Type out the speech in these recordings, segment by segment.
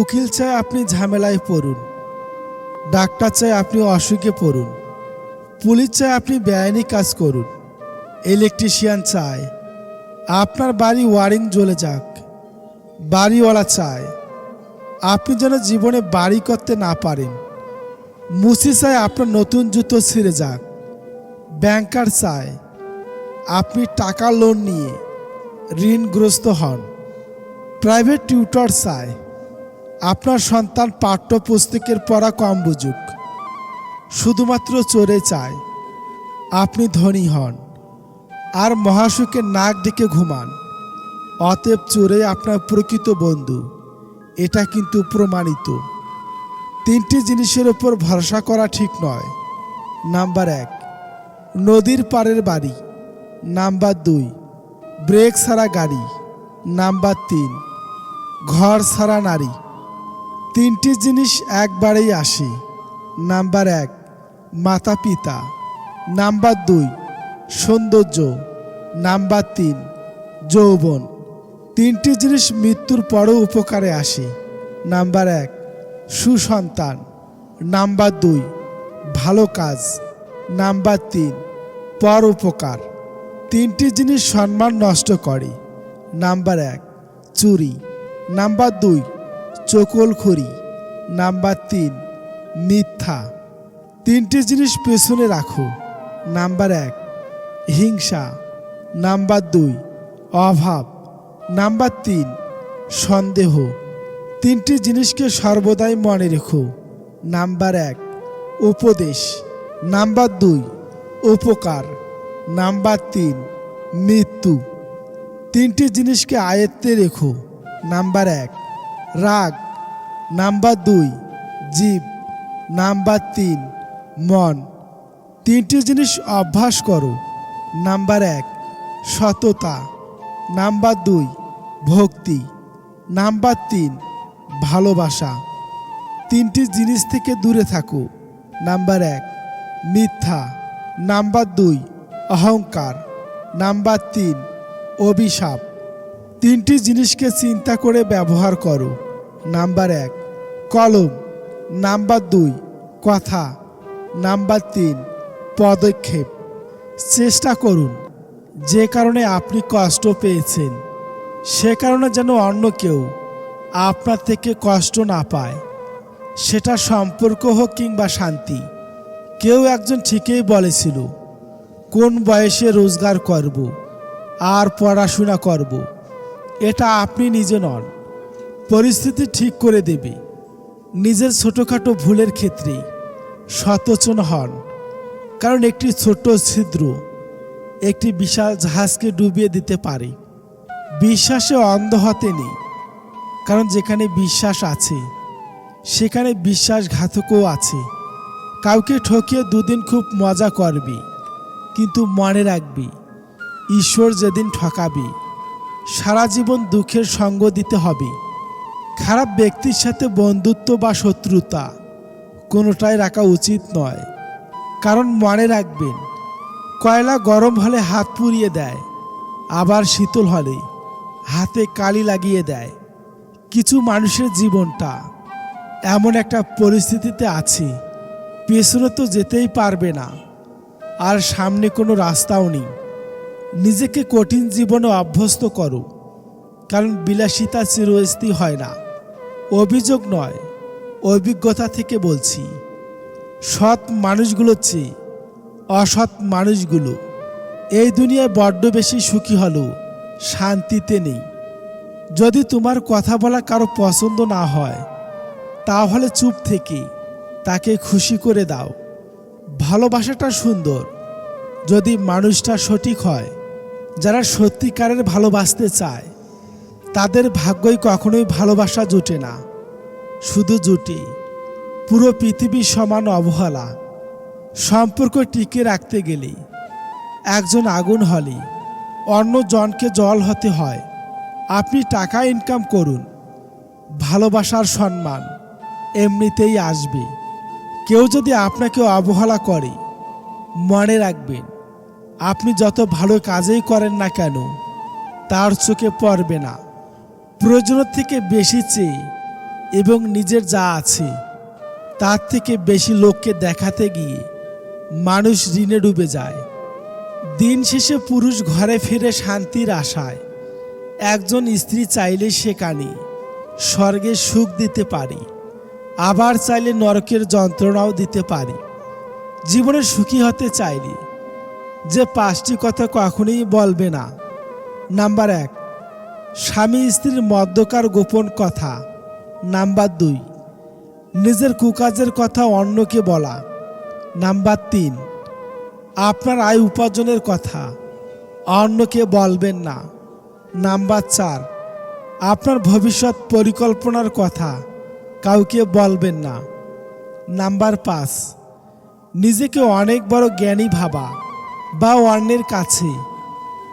উকিল চায় আপনি ঝামেলায় পড়ুন, ডাক্তার চায় আপনি অসুখে পড়ুন, পুলিশ চায় আপনি বেআইনি কাজ করুন, ইলেকট্রিশিয়ান চায়, আপনার বাড়ি ওয়ারিং জ্বলে যাক, বাড়িওয়ালা চায়, আপনি যেন জীবনে বাড়ি করতে না পারেন, মুসি চায় আপনার নতুন জুতো ছিঁড়ে যাক, ব্যাংকার চায় আপনি টাকা লোন নিয়ে ঋণগ্রস্ত হন প্রাইভেট টিউটর চায়। আপনার সন্তান পাঠ্যপুস্তকের পড়া কম বুঝুক। শুধুমাত্র চোরে চায়। আপনি ধনী হন। আর মহাসুখে নাক ডেকে ঘুমান। অতএব চোরে আপনার প্রকৃত বন্ধু। এটা কিন্তু প্রমাণিত। তিনটি জিনিসের উপর ভরসা করা ঠিক নয়। নাম্বার এক, নদীর পাড়ের বাড়ি। নাম্বার দুই, ব্রেক ছাড়া গাড়ি। নাম্বার তিন, ঘর ছাড়া নারী। তিনটি জিনিস একবারেই আসে। নাম্বার এক, মাতা পিতা। নাম্বার দুই, সৌন্দর্য। নাম্বার তিন, যৌবন। তিনটি জিনিস মৃত্যুর পরও উপকারে আসে। নাম্বার এক, সুসন্তান। নাম্বার দুই, ভালো কাজ। নাম্বার তিন, পর উপকার। তিনটি জিনিস সম্মান নষ্ট করে। নাম্বার এক, চুরি। নাম্বার দুই চকলখড়ি, নাম্বার তিন, মিথ্যা। তিনটি জিনিস পেছনে রাখো। নাম্বার এক, হিংসা। নাম্বার দুই, অভাব। নাম্বার তিন, সন্দেহ। তিনটি জিনিসকে সর্বদাই মনে রেখো। নাম্বার এক, উপদেশ। নাম্বার দুই, উপকার। নাম্বার তিন, মৃত্যু। তিনটি জিনিসকে আয়ত্তে রেখো। নাম্বার এক, রাগ। নাম্বার দুই, জীব। নাম্বার তিন, মন। তিনটি জিনিস অভ্যাস করো। নাম্বার এক, সততা। নাম্বার দুই, ভক্তি। নাম্বার তিন, ভালোবাসা। তিনটি জিনিস থেকে দূরে থাকো। নাম্বার এক, মিথ্যা। নাম্বার দুই, অহংকার। নাম্বার তিন, অভিশাপ। তিনটি জিনিসকে চিন্তা করে ব্যবহার করো। নাম্বার এক কলম, নাম্বার দুই, কথা, নাম্বার তিন, পদক্ষেপ। চেষ্টা করুন, যে কারণে আপনি কষ্ট পেয়েছেন, সে কারণে যেন অন্য কেউ আপনার থেকে কষ্ট না পায়। সেটা সম্পর্ক হোক কিংবা শান্তি, কেউ একজন ঠিকই বলেছিল, কোন বয়সে রোজগার করব, আর পড়াশোনা করব? এটা আপনি নিজে নন, পরিস্থিতি ঠিক করে দেবে। নিজের ছোটোখাটো ভুলের ক্ষেত্রে সচেতন হন। কারণ একটি ছোট ছিদ্র একটি বিশাল জাহাজকে ডুবিয়ে দিতে পারে। বিশ্বাসে অন্ধ হতে নেই। কারণ যেখানে বিশ্বাস আছে, সেখানে বিশ্বাসঘাতকও আছে। কাউকে ঠকিয়ে দুদিন খুব মজা করবি, কিন্তু মনে রাখবি, ঈশ্বর যেদিন ঠকাবি, সারা জীবন দুঃখের সঙ্গ দিতে হবে। খারাপ ব্যক্তির সাথে বন্ধুত্ব বা শত্রুতা কোনোটাই রাখা উচিত নয়। কারণ মনে রাখবেন, কয়লা গরম হলে হাত পুড়িয়ে দেয়, আবার শীতল হলে হাতে কালি লাগিয়ে দেয়। কিছু মানুষের জীবনটা এমন একটা পরিস্থিতিতে আছে, পেছনে তো যেতেই পারবে না, আর সামনে কোনো রাস্তাও নেই। নিজেকে কঠিন জীবনে অভ্যস্ত করো, কারণ বিলাসিতা চিরস্থায়ী হয় না। অভিযোগ নয়, অভিজ্ঞতা থেকে বলছি। সৎ মানুষগুলোর চেয়ে অসৎ মানুষগুলো এই দুনিয়ায় বড্ড বেশি সুখী হলেও শান্তিতে নেই। যদি তোমার কথা বলা কারও পছন্দ না হয়, তাহলে চুপ থেকে তাকে খুশি করে দাও। ভালোবাসাটা সুন্দর। যদি মানুষটা সঠিক হয়, যারা সত্যিকারের ভালোবাসতে চায় তাদের ভাগ্যই কখনোই ভালোবাসা জোটে না। শুধু জুটে। পুরো পৃথিবীর সমান অবহেলা। সম্পর্ক টিকে রাখতে গেলে একজন আগুন হলে অন্য জনকে জল হতে হয়। আপনি টাকা ইনকাম করুন। ভালোবাসার সম্মান এমনিতেই আসবে। কেউ যদি আপনাকে অবহেলা করে, মনে রাখবেন, আপনি যত ভালো কাজেই করেন না কেন, তার চোখে পড়বে না। প্রয়োজনের থেকে বেশি চেয়ে এবং নিজের যা আছে, তার থেকে বেশি লোককে দেখাতে গিয়ে মানুষ ঋণে ডুবে যায়। দিন শেষে পুরুষ ঘরে ফিরে শান্তির আশায় একজন স্ত্রী চাইলে সেখানে স্বর্গে সুখ দিতে পারি, আবার চাইলে নরকের যন্ত্রণাও দিতে পারি। জীবনে সুখী হতে চাইলে যে পাঁচটি কথা কখনোই বলবে না। নাম্বার এক স্বামী স্ত্রীর মদ্যকার গোপন কথা। নাম্বার দুই, নিজের কুকাজের কথা অন্যকে বলা। নাম্বার তিন, আপনার আয় উপার্জনের কথা, অন্যকে বলবেন না। নাম্বার চার, আপনার ভবিষ্যৎ পরিকল্পনার কথা, কাউকে বলবেন না। নাম্বার পাঁচ, নিজেকে অনেক বড় জ্ঞানী ভাবা বা অন্যের কাছে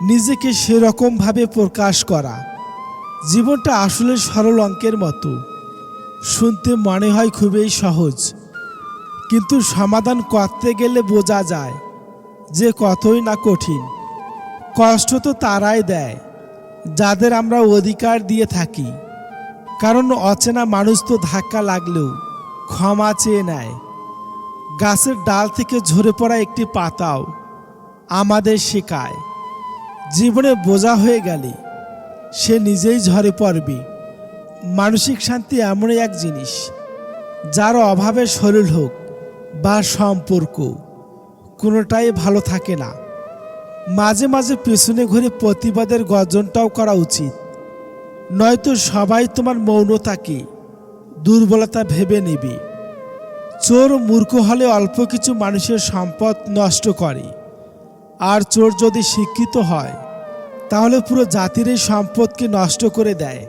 নিজেকে সেরকমভাবে প্রকাশ করা। জীবনটা আসলে সরল অঙ্কের মতো। শুনতে মনে হয় খুবই সহজ। কিন্তু সমাধান করতে গেলে বোঝা যায় যে কতই না কঠিন। কষ্ট তো তারাই দেয়, যাদের আমরা অধিকার দিয়ে থাকি। কারণ অচেনা মানুষ তো ধাক্কা লাগলেও ক্ষমা চেয়ে নেয়। গাছের ডাল থেকে ঝরে পড়া একটি পাতাও আমাদের শেখায় জীবনে বোঝা হয়ে গেলে সে নিজেই ঝরে পড়বে। মানসিক শান্তি এমনই এক জিনিস, যার অভাবে শরীর হোক বা সম্পর্ক, কোনোটাই ভালো থাকে না। মাঝে মাঝে পেছনে ঘুরে প্রতিবাদের গর্জনটাও করা উচিত। নয়তো সবাই তোমার মৌনতাকে, দুর্বলতা ভেবে নেবে। চোর মূর্খ হলে অল্প কিছু মানুষের সম্পদ নষ্ট করে। আর চোর যদি শিক্ষিত হয় তাহলে পুরো জাতির এই সম্পদকে নষ্ট করে দেয়।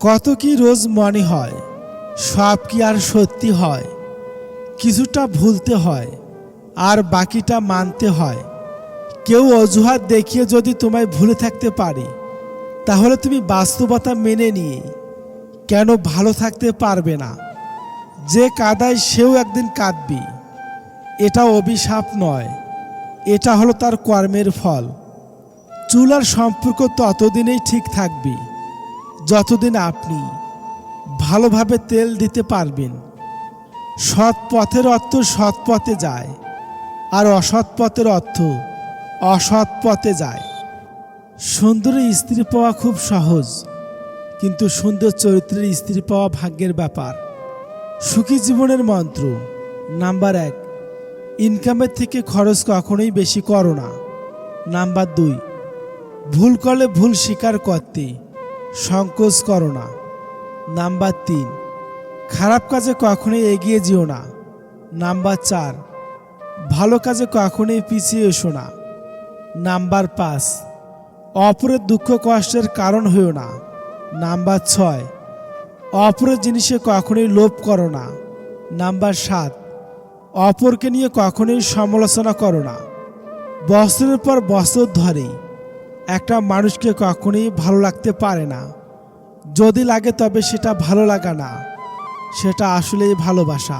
কত কি রোজ মনে হয়, সব কি আর সত্যি হয়। কিছুটা ভুলতে হয়, আর বাকিটা মানতে হয়। কেউ অজুহাত দেখিয়ে যদি তোমায় ভুলে থাকতে পারে, তাহলে তুমি বাস্তবতা মেনে নিয়ে কেন ভালো থাকতে পারবে না? যে কাদায় সেও একদিন কাঁদবে। এটা অভিশাপ নয়, এটা হলো তার কর্মের ফল। চুলার সম্পর্ক ততদিনেই ঠিক থাকবে, যতদিন আপনি ভালোভাবে তেল দিতে পারবেন। সৎ পথের অর্থ সৎ পথে যায়, আর অসৎ পথের অর্থ অসৎ পথে যায়। সুন্দরী স্ত্রী পাওয়া খুব সহজ, কিন্তু সুন্দর চরিত্রের স্ত্রী পাওয়া ভাগ্যের ব্যাপার। সুখী জীবনের মন্ত্র নাম্বার এক, ইনকামের থেকে খরচ কখনোই বেশি করো না। নাম্বার দুই ভুল করলে ভুল স্বীকার করতে সংকোচ করো না। নাম্বার তিন, খারাপ কাজে কখনোই এগিয়ে যেও না। নাম্বার চার, ভালো কাজে কখনোই পিছিয়ে এসো না। নাম্বার পাঁচ, অপরের দুঃখ কষ্টের কারণ হইও না। নাম্বার ছয়, অপরের জিনিসে কখনোই লোভ করো না। নাম্বার সাত, অপরকে নিয়ে কখনোই সমালোচনা করো না। বছরের পর বছর ধরে। একটা মানুষকে কখনোই ভালো লাগতে পারে না। যদি লাগে তবে সেটা ভালো লাগা না, সেটা আসলেই ভালোবাসা।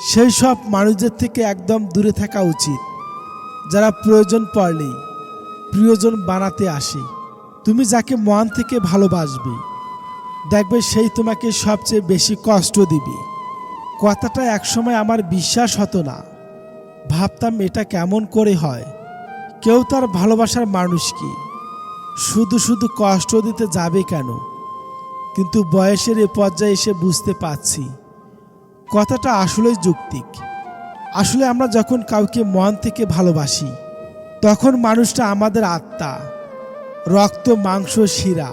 সেই সব মানুষদের থেকে একদম দূরে থাকা উচিত। যারা প্রয়োজন পড়লেই, প্রিয়জন বানাতে আসে। তুমি যাকে মন থেকে ভালোবাসবে, দেখবে সেই তোমাকে সবচেয়ে বেশি কষ্ট দিবে। কথাটা একসময় আমার বিশ্বাস হতো না। ভাবতাম এটা কেমন করে হয়। কেউ তার ভালোবাসার মানুষকে শুধু শুধু কষ্ট দিতে যাবে কেন? কিন্তু বয়সের এ পর্যায়ে এসে বুঝতে পারছি, কথাটা আসলেই যৌক্তিক। আসলে আমরা যখন কাউকে মন থেকে ভালোবাসি, তখন মানুষটা আমাদের আত্মা, রক্ত, মাংস, শিরা,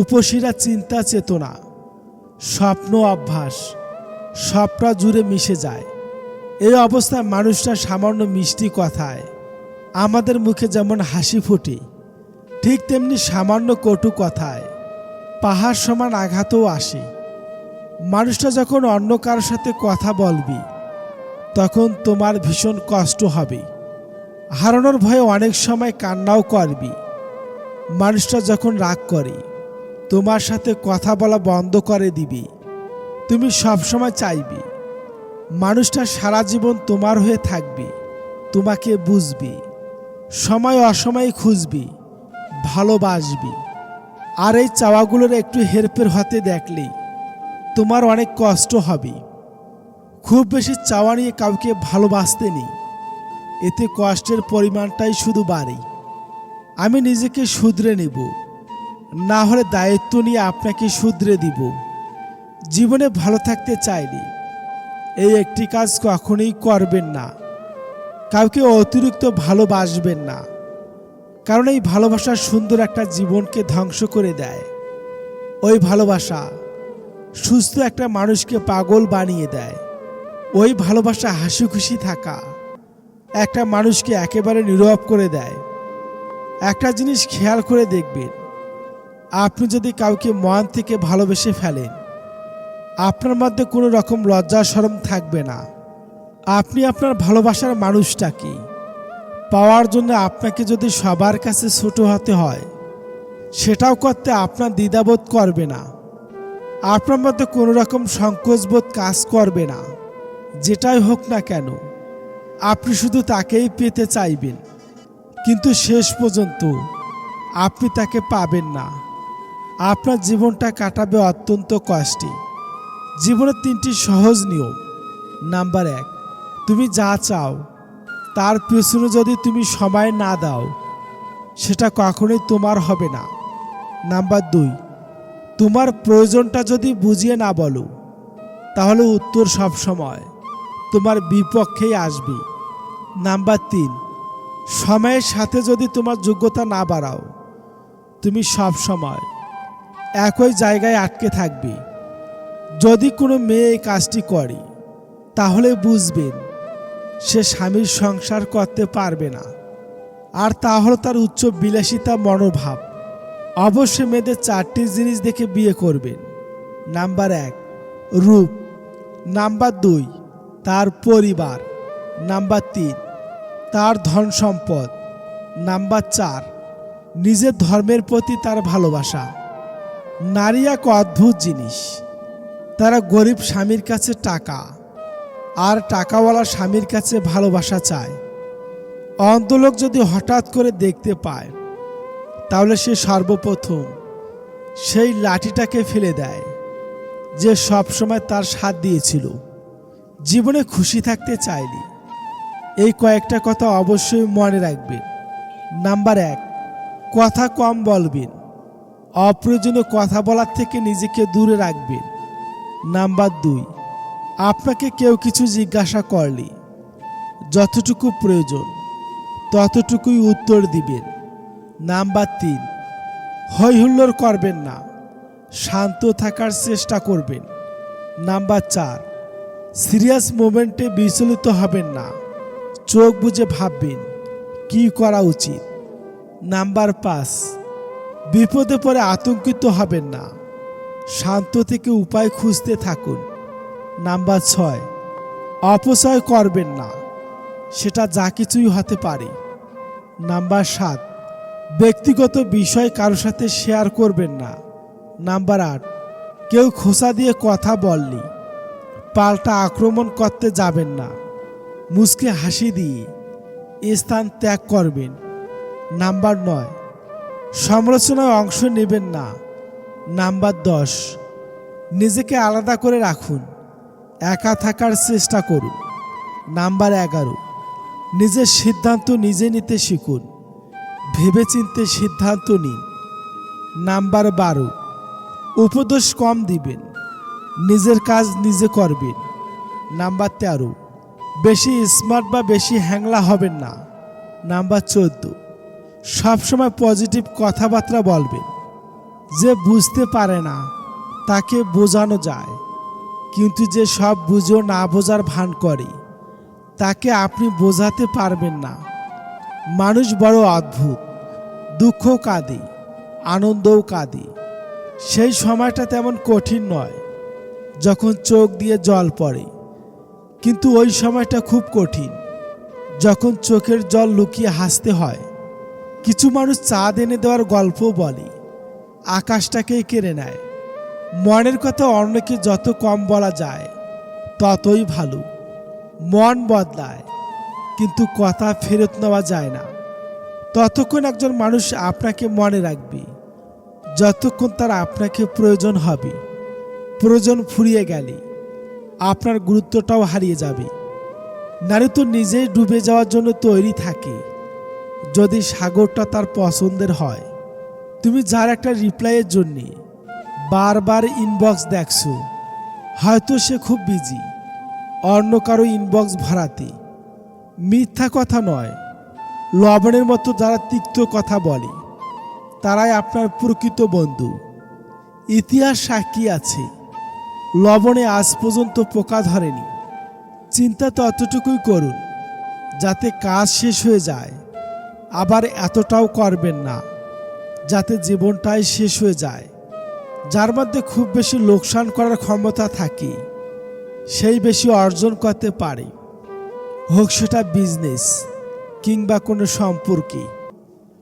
উপশিরা, চিন্তা, চেতনা, স্বপ্ন, অভ্যাস, সবটা জুড়ে মিশে যায়। এই অবস্থায় মানুষটা সামান্য মিষ্টি কথায় আমাদের মুখে যেমন হাসি ফোটে, ঠিক তেমনি সামান্য কটু কথায় পাহাড় সমান আঘাতও আসে। মানুষটা যখন অন্য কারোর সাথে কথা বলবি, তখন তোমার ভীষণ কষ্ট হবে। হারানোর ভয়ে অনেক সময় কান্নাও করবি। মানুষটা যখন রাগ করে, তোমার সাথে কথা বলা বন্ধ করে দিবি। তুমি সবসময় চাইবি, মানুষটা সারা জীবন তোমার হয়ে থাকবে, তোমাকে বুঝবি। সময় অসময়ে খুঁজবি, ভালোবাসবি। আর এই চাওয়াগুলোর একটু হেরফের হতে দেখলেই তোমার অনেক কষ্ট হবে। খুব বেশি চাওয়া নিয়ে কাউকে ভালোবাসতে নেই। এতে কষ্টের পরিমাণটাই শুধু বাড়ে। আমি নিজেকে শুধরে নেব, না হলে দায়িত্ব নিয়ে আপনাকে শুধরে দিব। জীবনে ভালো থাকতে চাইলে, এই একটি কাজ কখনোই করবেন না। কাউকে অতিরিক্ত ভালোবাসবেন না। কারণ এই ভালোবাসা সুন্দর একটা জীবনকে ধ্বংস করে দেয়। ওই ভালোবাসা সুস্থ একটা মানুষকে পাগল বানিয়ে দেয়। ওই ভালোবাসা হাসি খুশি থাকা একটা মানুষকে একেবারে নীরব করে দেয়। একটা জিনিস খেয়াল করে দেখবেন, আপনি যদি কাউকে মন থেকে ভালোবেসে ফেলেন, আপনার মধ্যে কোনো রকম লজ্জা সরম থাকবে না। আপনি আপনার ভালোবাসার মানুষটাকে পাওয়ার জন্য আপনাকে যদি সবার কাছে ছোট হতে হয়, সেটাও করতে আপনার দ্বিধাবোধ করবে না। আপনার মধ্যে কোনো রকম সংকোচবোধ কাজ করবে না, যেটাই হোক না কেন। আপনি শুধু তাকেই পেতে চাইবেন, কিন্তু শেষ পর্যন্ত আপনি তাকে পাবেন না। আপনার জীবনটা কাটাবে অত্যন্ত কষ্টে। জীবনের তিনটি সহজ নিয়ম। নাম্বার এক তুমি যা চাও, তার পেছনে যদি তুমি সময় না দাও, সেটা কখনোই তোমার হবে না। নাম্বার দুই, তোমার প্রয়োজনটা যদি বুঝিয়ে না বলো, তাহলে উত্তর সব সময় তোমার বিপক্ষেই আসবে। নাম্বার তিন, সময়ের সাথে যদি তোমার যোগ্যতা না বাড়াও, তুমি সব সময় একই জায়গায় আটকে থাকবে। যদি কোনো মেয়ে এই কাজটি করে, তাহলে বুঝবেন সে স্বামীর সংসার করতে পারবে না। আর তা হলো তার উচ্চ বিলাসিতা মনোভাব। অবশ্যই মেয়েদের চারটি জিনিস দেখে বিয়ে করবেন। নাম্বার এক, রূপ। নাম্বার দুই, তার পরিবার। নাম্বার তিন, তার ধন সম্পদ। নাম্বার চার, নিজের ধর্মের প্রতি তার ভালোবাসা। নারী এক অদ্ভুত জিনিস। তারা গরিব স্বামীর কাছে টাকা। আর টাকাওয়ালা স্বামীর কাছে ভালোবাসা চায়। অন্ধলোক যদি হঠাৎ করে দেখতে পায়, তাহলে সে সর্বপ্রথম সেই লাঠিটাকে ফেলে দেয়, যে সবসময় তার সাথ দিয়েছিল। জীবনে খুশি থাকতে চাইলি। এই কয়েকটা কথা অবশ্যই মনে রাখবেন। নাম্বার এক, কথা কম বলবেন। অপ্রয়োজনীয় কথা বলার থেকে নিজেকে দূরে রাখবেন। নাম্বার দুই আপনাকে কেউ কিছু জিজ্ঞাসা করলে, যতটুকু প্রয়োজন, ততটুকুই উত্তর দিবেন। নাম্বার তিন হৈহুল্লোর করবেন না, শান্ত থাকার চেষ্টা করবেন। নাম্বার চার, সিরিয়াস মোমেন্টে বিচলিত হবেন না, চোখ বুঝে ভাববেন, কি করা উচিত। নাম্বার পাঁচ, বিপদে পড়ে আতঙ্কিত হবেন না, শান্ত থেকে উপায় খুঁজতে থাকুন। নাম্বার ছয়, অপচয় করবেন না, সেটা যা কিছুই হতে পারে। নাম্বার সাত, ব্যক্তিগত বিষয় কারও সাথে শেয়ার করবেন না। নাম্বার আট, কেউ খোসা দিয়ে কথা বললি, পাল্টা আক্রমণ করতে যাবেন না। মুসকে হাসি দিয়ে স্থান ত্যাগ করবেন। নাম্বার নয়, সমালোচনায় অংশ নেবেন না। নাম্বার দশ, নিজেকে আলাদা করে রাখুন। একা থাকার চেষ্টা করুন। নাম্বার এগারো, নিজের সিদ্ধান্ত নিজে নিতে শিখুন। ভেবেচিন্তে সিদ্ধান্ত নিন। নাম্বার বারো, উপদেশ কম দিবেন। নিজের কাজ নিজে করবেন। নাম্বার তেরো, বেশি স্মার্ট বা বেশি হ্যাংলা হবেন না। নাম্বার চোদ্দ, সবসময় পজিটিভ কথাবার্তা বলবেন। যে বুঝতে পারে না, তাকে বোঝানো যায়। কিন্তু যে সব বুঝেও না বোঝার ভান করে, তাকে আপনি বোঝাতে পারবেন না। মানুষ বড় অদ্ভুত দুঃখ কাঁদে, আনন্দও কাঁদে। সেই সময়টা তেমন কঠিন নয়, যখন চোখ দিয়ে জল পড়ে। কিন্তু ওই সময়টা খুব কঠিন, যখন চোখের জল লুকিয়ে হাসতে হয়। কিছু মানুষ চাঁদ এনে দেওয়ার গল্প বলে, আকাশটাকেই কেড়ে নেয়। মনের কথা অন্যকে যত কম বলা যায়, ততই ভালো। মন বদলায়, কিন্তু কথা ফেরত নেওয়া যায় না। ততক্ষণ একজন মানুষ আপনাকে মনে রাখবে, যতক্ষণ তার আপনাকে প্রয়োজন হবে। প্রয়োজন ফুরিয়ে গেলে আপনার গুরুত্বটাও হারিয়ে যাবে। নারী তো নিজেই ডুবে যাওয়ার জন্য তৈরি থাকে। যদি সাগরটা তার পছন্দের হয়, তুমি যার একটা রিপ্লাইয়ের জন্যে বারবার ইনবক্স দেখছ, হয়তো সে খুব বিজি অন্য কারও ইনবক্স ভরাতে। মিথ্যা কথা নয়, লবণের মতো যারা তিক্ত কথা বলে, তারাই আপনার প্রকৃত বন্ধু। ইতিহাস সাক্ষী আছে, লবণে আজ পর্যন্ত পোকা ধরেনি। চিন্তা তো ততটুকুই করুন, যাতে কাজ শেষ হয়ে যায়, আবার এতটাও করবেন না, যাতে জীবনটাই শেষ হয়ে যায়। যার মধ্যে খুব বেশি লোকসান করার ক্ষমতা থাকে, সেই বেশি অর্জন করতে পারে। হোক সেটা বিজনেস কিংবা কোনো সম্পর্কে।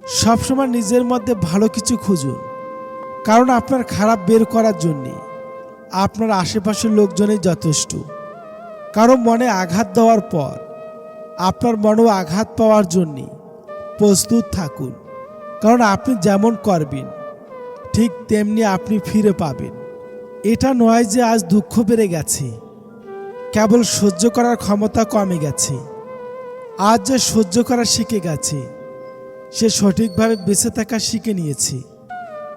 সবসময় নিজের মধ্যে ভালো কিছু খুঁজুন। কারণ আপনার খারাপ বের করার জন্যে আপনার আশেপাশের লোকজনই যথেষ্ট। কারও মনে আঘাত দেওয়ার পর আপনার মনেও আঘাত পাওয়ার জন্যে প্রস্তুত থাকুন। কারণ আপনি যেমন করবেন ঠিক তেমনি আপনি ফিরে পাবেন। এটা নয় যে আজ দুঃখ বেড়ে গেছে। কেবল সহ্য করার ক্ষমতা কমে গেছে। আজ যে সহ্য করা শিখে গেছে, সে সঠিকভাবে বেঁচে থাকা শিখে নিয়েছে।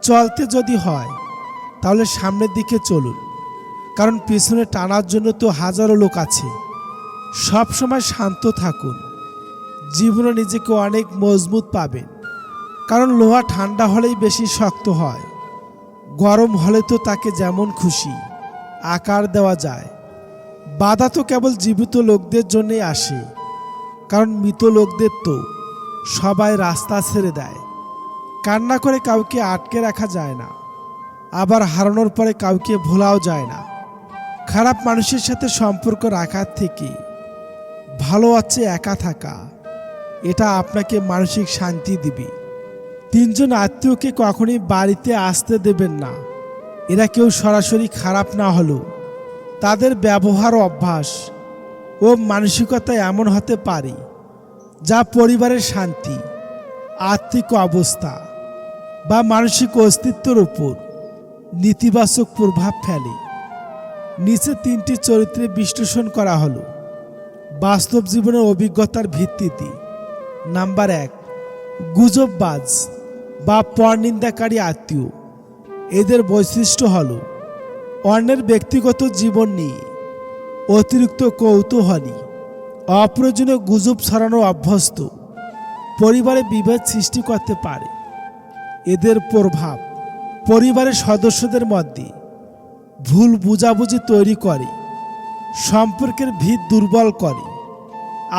চলতে যদি হয়, তাহলে সামনের দিকে চলুন। কারণ পেছনে টানার জন্য তো হাজারো লোক আছে। সব সময় শান্ত থাকুন। জীবনে নিজেকে অনেক মজবুত পাবেন। কারণ লোহা ঠান্ডা হলেই বেশি শক্ত হয়। গরম হলে তো তাকে যেমন খুশি, আকার দেওয়া যায়। বাধা তো কেবল জীবিত লোকদের জন্যই আসে, কারণ মৃত লোকদের তো সবাই রাস্তা ছেড়ে দেয়। কান্না করে কাউকে আটকে রাখা যায় না, আবার হারানোর পরে কাউকে ভোলাও যায় না। খারাপ মানুষের সাথে সম্পর্ক রাখার থেকে ভালো আছে একা থাকা, এটা আপনাকে মানসিক শান্তি দিবে। তিনজন আত্মীয়কে কখনই বাড়িতে আসতে দেবেন না। এরা কেউ সরাসরি খারাপ না হলেও তাদের ব্যবহার অভ্যাস ও মানসিকতা এমন হতে পারে যা পরিবারের শান্তি, আর্থিক অবস্থা বা মানসিক অস্তিত্বের উপর নেতিবাচক প্রভাব ফেলে। নিচে তিনটি চরিত্রে বিশ্লেষণ করা হলো। বাস্তব জীবনের অভিজ্ঞতার ভিত্তিতে নাম্বার এক, গুজববাজ। বা পরনিন্দাকারী আত্মীয়। এদের বৈশিষ্ট্য হল, অন্যের ব্যক্তিগত জীবন নিয়ে অতিরিক্ত কৌতূহলী, অপ্রয়োজনীয় গুজব ছড়ানো অভ্যস্ত, পরিবারে বিভেদ সৃষ্টি করতে পারে। এদের প্রভাব পরিবারের সদস্যদের মধ্যে ভুল বুঝাবুঝি তৈরি করে, সম্পর্কের ভিত দুর্বল করে,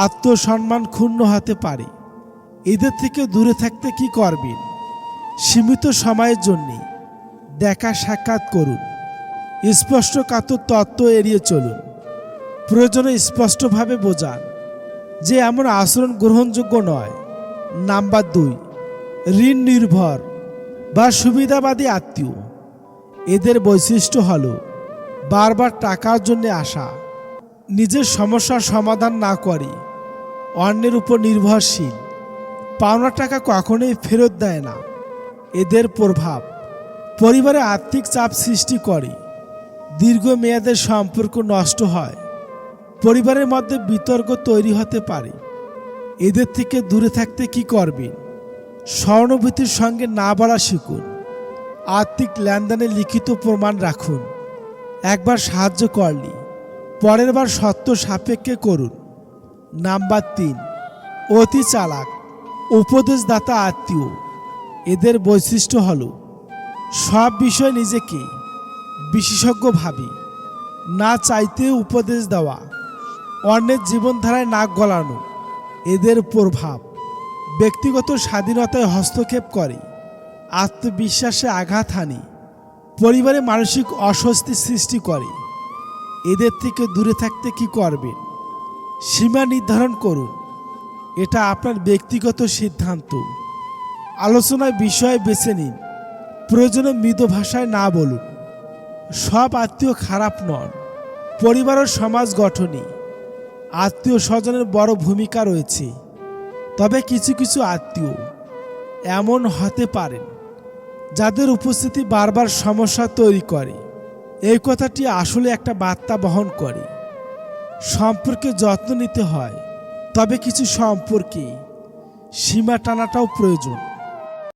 আত্মসম্মান ক্ষুণ্ণ হতে পারে। এদের থেকে দূরে থাকতে কি করবেন? সীমিত সময়ের জন্যে দেখা সাক্ষাৎ করুন। স্পষ্টকাতর তত্ত্ব এড়িয়ে চলুন। প্রয়োজনে স্পষ্টভাবে বোঝান যে এমন আচরণ গ্রহণযোগ্য নয়। নাম্বার দুই, ঋণ নির্ভর বা সুবিধাবাদী আত্মীয়। এদের বৈশিষ্ট্য হল বারবার টাকার জন্য আসা, নিজের সমস্যার সমাধান না করে, অন্যের উপর নির্ভরশীল। পাওনা টাকা কখনোই ফেরত দেয় না। এদের প্রভাব। পরিবারে আর্থিক চাপ সৃষ্টি করে। দীর্ঘমেয়াদের সম্পর্ক নষ্ট হয়। পরিবারের মধ্যে বিতর্ক তৈরি হতে পারে। এদের থেকে দূরে থাকতে কি করবেন? সহানুভূতির সঙ্গে না বলা শিখুন। আর্থিক লেনদেনে লিখিত প্রমাণ রাখুন। একবার সাহায্য করলি। পরের বার সত্য সাপেক্ষে করুন। নাম্বার তিন, অতি চালাক, উপদেশদাতা আত্মীয়। এদের বৈশিষ্ট্য হল, সব বিষয় নিজেকে বিশেষজ্ঞ ভাবি, না চাইতে উপদেশ দেওয়া, অন্যের জীবনধারায় নাক গলানো, এদের প্রভাব, ব্যক্তিগত স্বাধীনতায় হস্তক্ষেপ করে, আত্মবিশ্বাসে আঘাত হানি, পরিবারে মানসিক অস্বস্তি সৃষ্টি করে, এদের থেকে দূরে থাকতে কি করবেন? সীমা নির্ধারণ করুন, এটা আপনার ব্যক্তিগত সিদ্ধান্ত। আলোচনায় বিষয় বেছে নিন। প্রয়োজনে মৃদু ভাষায় না বলুন। সব আত্মীয় খারাপ নন। পরিবার ও সমাজ গঠনে। আত্মীয় স্বজনের বড় ভূমিকা রয়েছে। তবে কিছু কিছু আত্মীয় এমন হতে পারেন, যাদের উপস্থিতি বারবার সমস্যা তৈরি করে। এই কথাটি আসলে একটা বার্তা বহন করে। সম্পর্কে যত্ন নিতে হয়, তবে কিছু সম্পর্কে সীমা টানাটাও প্রয়োজন।